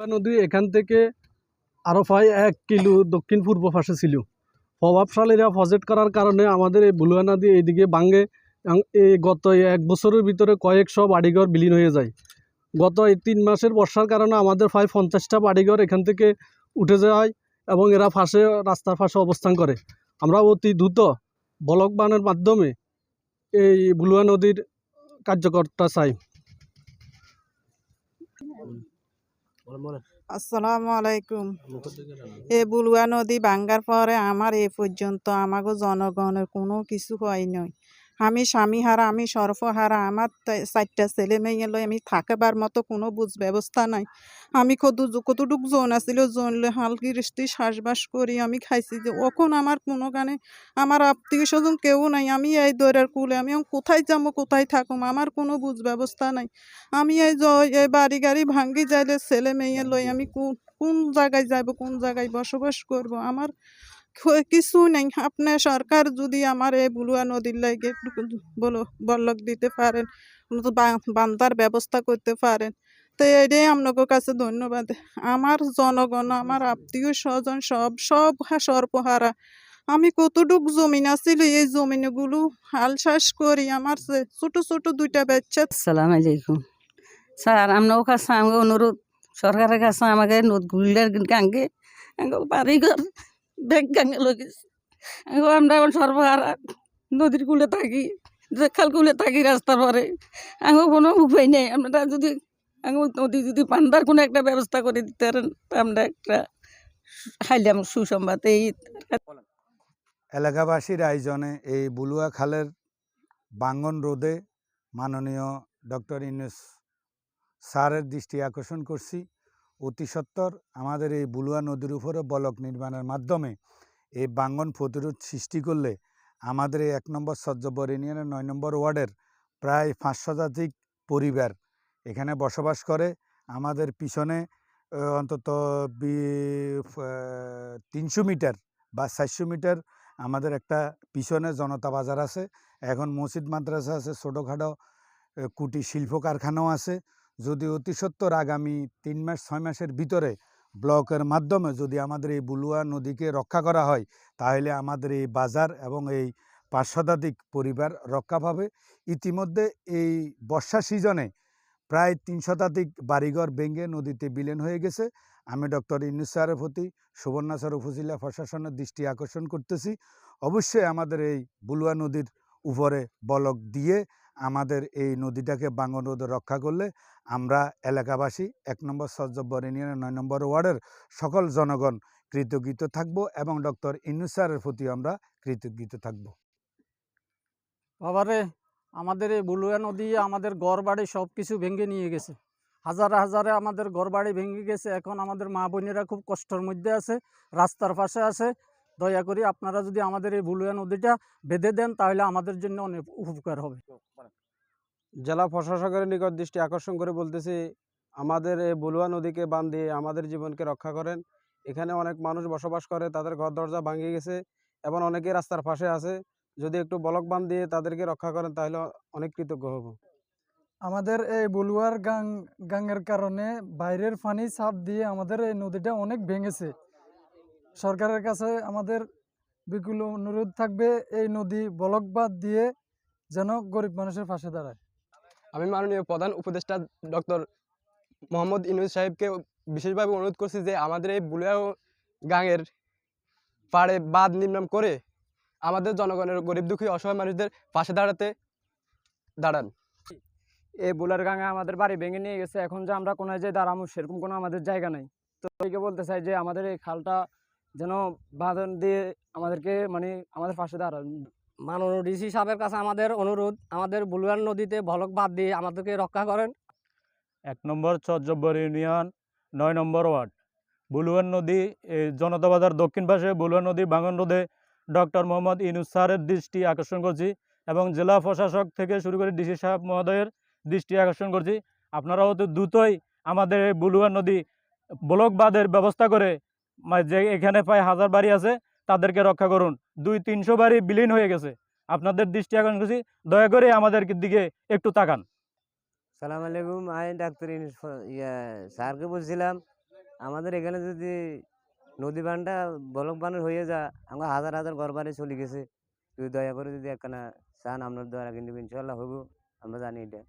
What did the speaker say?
নদী এখান থেকে আরও প্রায় এক কিলো দক্ষিণ পূর্ব পাশে ছিল। প্রভাবশালীরা প্রজেক্ট করার কারণে আমাদের এই বুলুয়া নদী এইদিকে এবং এই গত এক বছরের ভিতরে কয়েকশো বাড়িঘর বিলীন হয়ে যায়। গত এই তিন মাসের বর্ষার কারণে আমাদের প্রায় পঞ্চাশটা বাড়িঘর এখান থেকে উঠে যায় এবং এরা ফাঁসে রাস্তার পাশে অবস্থান করে। আমরা অতি দ্রুত বলক বানের মাধ্যমে এই বুলুয়া নদীর কার্যকরটা চাই। আসসালামু আলাইকুম। এ বুলুয়া নদী ভাঙ্গার পরে আমার এ পর্যন্ত আমাগো জনগণের কোনো কিছু হয় নয় আমি স্বামী হারা, আমি সর্বহারা আমার চারটা ছেলে মেয়ে লই আমি থাকবার মতো কোনো বুঝ ব্যবস্থা নাই। আমি কত কতটুক জন আছিল জন লই হালকি রিস্তি শ্বাসবাস করি, আমি খাইছি যে ওখন আমার কোনো গানে, আমার আত্মীয় স্বজন কেউ নাই, আমি এই দৈরার কুলে, আমি কোথায় যাব কোথায় থাকুম, আমার কোনো বুঝ ব্যবস্থা নাই। আমি এই এই বাড়ি গাড়ি ভাঙ্গি যাইলে ছেলে মেয়ে লই আমি কোন কোন জায়গায় যাব কোন জায়গায় বসবাস করব, আমার কিছু নেই। আপনি সরকার যদি আমার এই বুলুয়া নদীর লাগে বলো বল্লক দিতে পারেন নয়তো বা- বান্ধার ব্যবস্থা করতে পারেন। তো এটাই আপনাদের কাছে ধন্যবাদ। আমার জনগণ, আমার আত্মীয় স্বজন সব সব সর্বহারা আমি কতটুক জমিন আছিল, এই জমিনগুলো হাল চাষ করি। আমার ছোট ছোট দুইটা বাচ্চা আসসালামু আলাইকুম। স্যার, আপনার কাছে আমাকে অনুরোধ। সরকারের কাছে আমাকে নদগুলির আমাকে বাড়িঘর ব্যাগ লগেছে আমাকে আমরা এখন সর্বহারা নদীর কুলে থাকি খাল কুলে থাকি রাস্তার পরে আমাকে কোনো উপায় নেই। আপনারা যদি আমাকে নদী যদি পান্ডার কোনো একটা ব্যবস্থা করে দিতে পারেন আমরা একটা খাইলাম সুসংবাদ। এই এলাকাবাসীর আয়োজনে এই বুলুয়া খালের বাঙ্গন রোদে মাননীয় ডক্টর ইনুস স্যারের দৃষ্টি আকর্ষণ করছি। অতি সত্বর আমাদের এই বুলুয়া নদীর উপরে বলক নির্মাণের মাধ্যমে এই বাঙ্গন প্রতিরোধ সৃষ্টি করলে আমাদের এই এক নম্বর সজ্জবর ইউনিয়নের নয় নম্বর ওয়ার্ডের প্রায় পাঁচ শতাধিক পরিবার এখানে বসবাস করে। আমাদের পিছনে অন্তত তিনশো মিটার বা চারশো মিটার আমাদের একটা পিছনে জনতা বাজার আছে। এখন মসজিদ মাদ্রাসা আছে, ছোটোখাটো কুটির শিল্প কারখানাও আছে। যদি অতি সত্বর আগামী তিন মাস, ছয় মাসের ভিতরে ব্লকের মাধ্যমে যদি আমাদের এই বুলুয়া নদীকে রক্ষা করা হয়, তাহলে আমাদের এই বাজার এবং এই পাঁচ শতাধিক পরিবার রক্ষা পাবে। ইতিমধ্যে এই বর্ষা সিজনে প্রায় তিন শতাধিক বাড়িঘর ভেঙে নদীতে বিলীন হয়ে গেছে। আমি ডক্টর ইনুস স্যারের প্রতি সুবর্ণাচর উপজেলা প্রশাসনের দৃষ্টি আকর্ষণ করতেছি। অবশ্যই আমাদের এই বুলুয়া নদীর উপরে বলক দিয়ে আমাদের এই নদীটাকে বাঙ্গন রোধ রক্ষা করলে আমরা এলাকাবাসী এক নম্বর সজ্জব্বর ইউনিয়নের নয় নম্বর ওয়ার্ডের সকল জনগণ কৃতজ্ঞ থাকব এবং ডক্টর ইনুস স্যারের প্রতি আমরা কৃতজ্ঞ থাকব। বাবারে আমাদের এই বুলুয়া নদী আমাদের ঘর বাড়ি সব কিছু ভেঙে নিয়ে গেছে। হাজারে হাজারে আমাদের ঘর বাড়ি ভেঙে গেছে, এখন আমাদের মা বোনেরা খুব কষ্টের মধ্যে আছে, রাস্তার পাশে আছে দয়া করে আপনারা যদি আমাদের এই বুলুয়া নদীটা বেঁধে দেন তাহলে আমাদের জন্য অনেক উপকার হবে। জেলা প্রশাসকের নিকট দৃষ্টি আকর্ষণ করে বলতেছি আমাদের এই বলুয়া নদীকে বান দিয়ে আমাদের জীবনকে রক্ষা করেন। এখানে অনেক মানুষ বসবাস করে তাদের ঘর দরজা ভাঙিয়ে গেছে এবং অনেকেই রাস্তার পাশে আছে। যদি একটু বলক বান দিয়ে তাদেরকে রক্ষা করেন তাহলে অনেক কৃতজ্ঞ হব। আমাদের এই বলুয়ার গাং গাঙের কারণে বাইরের পানি চাপ দিয়ে আমাদের এই নদীটা অনেক ভেঙেছে। সরকারের কাছে আমাদের বিপুল অনুরোধ থাকবে এই নদী বলকবাদ দিয়ে যেন গরিব মানুষের পাশে দাঁড়ায়। আমি মাননীয় প্রধান উপদেষ্টা ডক্টর মোহাম্মদ ইনুজ সাহেবকে বিশেষভাবে অনুরোধ করছি যে আমাদের এই বুলিয়া গাঙের পাড়ে বাঁধ নির্মাণ করে আমাদের জনগণের গরিব দুঃখী অসহায় মানুষদের পাশে দাঁড়াতে দাঁড়ান। এই বুলার গাঙে আমাদের বাড়ি ভেঙে নিয়ে গেছে এখন যে আমরা কোনায় যে দাঁড়াবো সেরকম কোনো আমাদের জায়গা নেই। তো বলতে চাই যে আমাদের এই খালটা যেন বাঁধন দিয়ে আমাদেরকে মানে আমাদের পাশে দাঁড়ান। মাননীয় ডিসি সাহেবের কাছে আমাদের অনুরোধ আমাদের বুলুয়ান নদীতে ভলক বাদ দিয়ে আমাদেরকে রক্ষা করেন। এক নম্বর চরজব্বর ইউনিয়ন নয় নম্বর ওয়ার্ড। বুলুয়ান নদী এই জনতা বাজার দক্ষিণ পাশে বুলুয়ান নদী বাঙ্গন রোধে ডক্টর মোহাম্মদ ইনুস স্যারের দৃষ্টি আকর্ষণ করছি এবং জেলা প্রশাসক থেকে শুরু করে ডিসি সাহেব মহোদয়ের দৃষ্টি আকর্ষণ করছি। আপনারা অতি দ্রুতই আমাদের এই বুলুয়ান নদী ব্লক বাঁধের ব্যবস্থা করে যে এখানে প্রায় হাজার বাড়ি আছে, তাদেরকে রক্ষা করুন। দুই তিনশো বাড়ি বিলীন হয়ে গেছে। আপনাদের দৃষ্টি আকর্ষণ করছি। দয়া করে আমাদের দিকে একটু তাকান। সালাম আলাইকুম, আমি ডাক্তার স্যারকে বলছিলাম, আমাদের এখানে যদি নদী বানটা বলক বানের হয়ে যা আমরা হাজার হাজার ঘর বাড়ি চলে গেছে। যদি দয়া করে যদি একখানা চান, আপনার দ্বারা কিন্তু ইনশাল্লাহ হব আমরা জানি এটা।